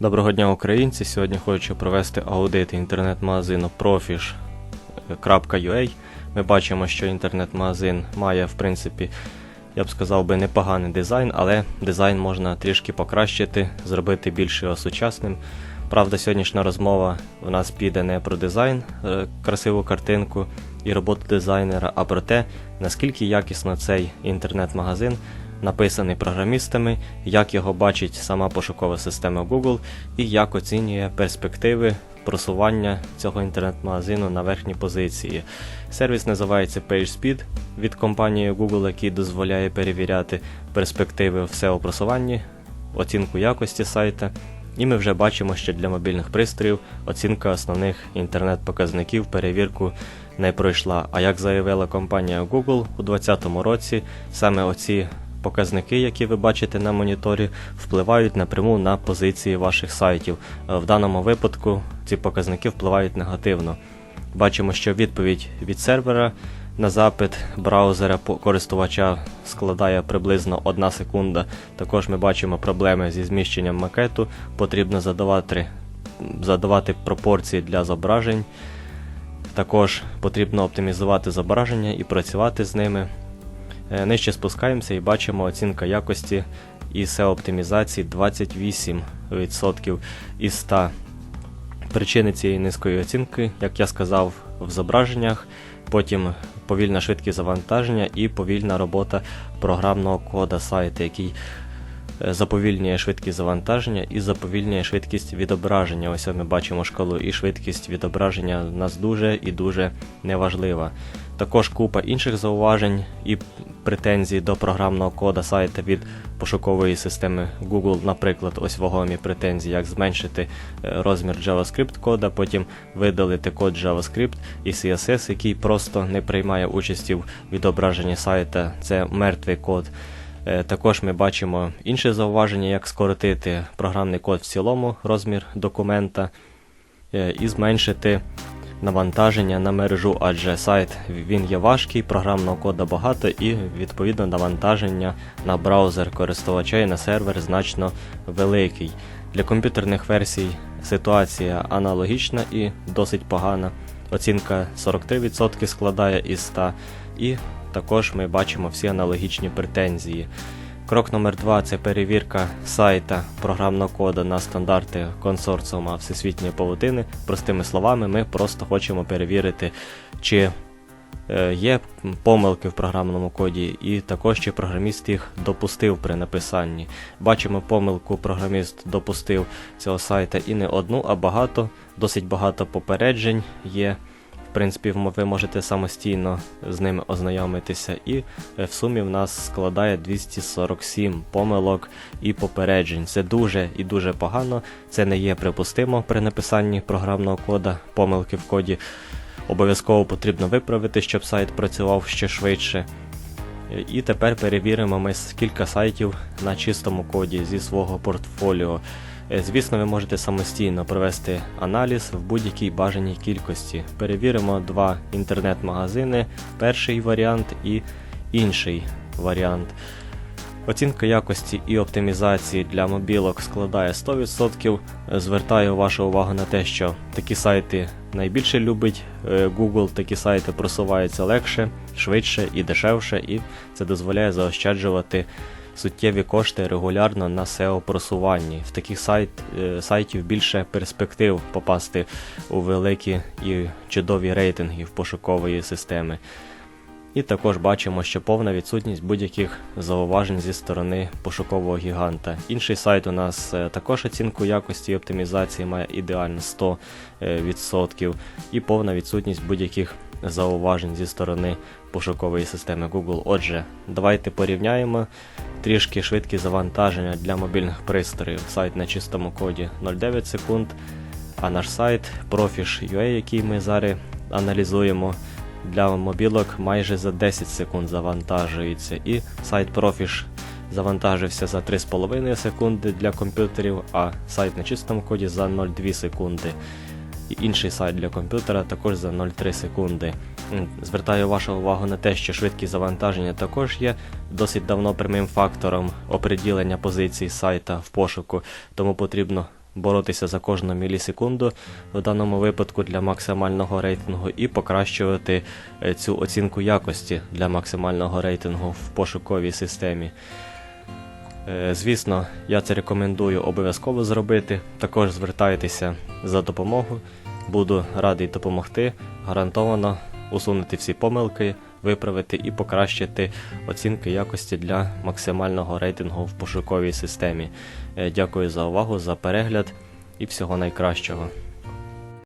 Доброго дня, українці! Сьогодні хочу провести аудит інтернет-магазину profish.ua. Ми бачимо, що інтернет-магазин має, в принципі, я б сказав би, непоганий дизайн, але дизайн можна трішки покращити, зробити більш його сучасним. Правда, сьогоднішня розмова у нас піде не про дизайн, е, красиву картинку і роботу дизайнера, а про те, наскільки якісно цей інтернет-магазин написаний програмістами, як його бачить сама пошукова система Google і як оцінює перспективи просування цього інтернет-магазину на верхні позиції. Сервіс називається PageSpeed від компанії Google, який дозволяє перевіряти перспективи в SEO просуванні, оцінку якості сайта. І ми вже бачимо, що для мобільних пристроїв оцінка основних інтернет-показників перевірку не пройшла. А як заявила компанія Google у 2020 році, саме оці показники, які ви бачите на моніторі, впливають напряму на позиції ваших сайтів. В даному випадку ці показники впливають негативно. Бачимо, що відповідь від сервера на запит браузера користувача складає приблизно 1 секунда. Також ми бачимо проблеми зі зміщенням макету. Потрібно задавати, задавати пропорції для зображень. Також потрібно оптимізувати зображення і працювати з ними. Е, Нижче спускаємося і бачимо оцінка якості і SEO оптимізації 28% із 100. Причини цієї низької оцінки, як я сказав, в зображеннях, потім повільна швидкість завантаження і повільна робота програмного кода сайту, який е, заповільнює швидкість завантаження і заповільнює швидкість відображення. Ось ми бачимо шкалу, і швидкість відображення в нас дуже і дуже неважлива. Також купа інших зауважень і претензій до програмного кода сайта від пошукової системи Google, наприклад, ось вагомі претензії, як зменшити е, розмір JavaScript кода, потім видалити код JavaScript і CSS, який просто не приймає участі в відображенні сайта. Це мертвий код. Е, Також ми бачимо інше зауваження, як скоротити програмний код в цілому, розмір документа е, і зменшити навантаження на мережу, адже сайт він є важкий, програмного кода багато і відповідно навантаження на браузер користувача на сервер значно великий. Для комп'ютерних версій ситуація аналогічна і досить погана. Оцінка 43% складає із 100, і також ми бачимо всі аналогічні претензії. Крок номер 2 це перевірка сайта програмного коду на стандарти консорціума Всесвітньої павутини. Простими словами, ми просто хочемо перевірити, чи е, є помилки в програмному коді, і також чи програміст їх допустив при написанні. Бачимо, помилку програміст допустив цього сайта і не одну, а багато, досить багато попереджень є. В принципі, ви можете самостійно з ними ознайомитися, і е, в сумі в нас складає 247 помилок і попереджень. Це дуже і дуже погано. Це не є припустимо при написанні програмного кода, помилки в коді. Обов'язково потрібно виправити, щоб сайт працював ще швидше. І тепер перевіримо ми кілька сайтів на чистому коді зі свого портфоліо. Е, Звісно, ви можете самостійно провести аналіз в будь-якій бажаній кількості. Перевіримо два інтернет-магазини, перший варіант і інший варіант. Оцінка якості і оптимізації для мобілок складає 100%. Звертаю вашу увагу на те, що такі сайти найбільше любить е, Google, такі сайти просуваються легше, швидше і дешевше, і це дозволяє заощаджувати суттєві кошти регулярно на SEO просуванні. В таких сайт, е, сайтів більше перспектив попасти у великі і чудові рейтинги в пошукової системи. І також бачимо, що повна відсутність будь-яких зауважень зі сторони пошукового гіганта. Інший сайт у нас е, також оцінку якості і оптимізації має ідеально 100% і повна відсутність будь-яких зауважень зі сторони пошукової системи Google. Отже, давайте порівняємо трішки швидкість завантаження для мобільних пристроїв. Сайт на чистому коді 0,9 секунд, а наш сайт Profish.ua, який ми зараз аналізуємо, для мобілок майже за 10 секунд завантажується. І сайт Profish завантажився за 3,5 секунди для комп'ютерів, а сайт на чистому коді за 0,2 секунди. І інший сайт для комп'ютера також за 0,3 секунди. Звертаю вашу увагу на те, що швидкість завантаження також є досить давно прямим фактором оприділення позицій сайта в пошуку, тому потрібно боротися за кожну мілісекунду в даному випадку для максимального рейтингу і покращувати е, цю оцінку якості для максимального рейтингу в пошуковій системі. Е, Звісно, я це рекомендую обов'язково зробити. Також звертайтеся за допомогою. Буду радий допомогти. Гарантовано усунути всі помилки, виправити і покращити оцінки якості для максимального рейтингу в пошуковій системі. Е, Дякую за увагу, за перегляд і всього найкращого.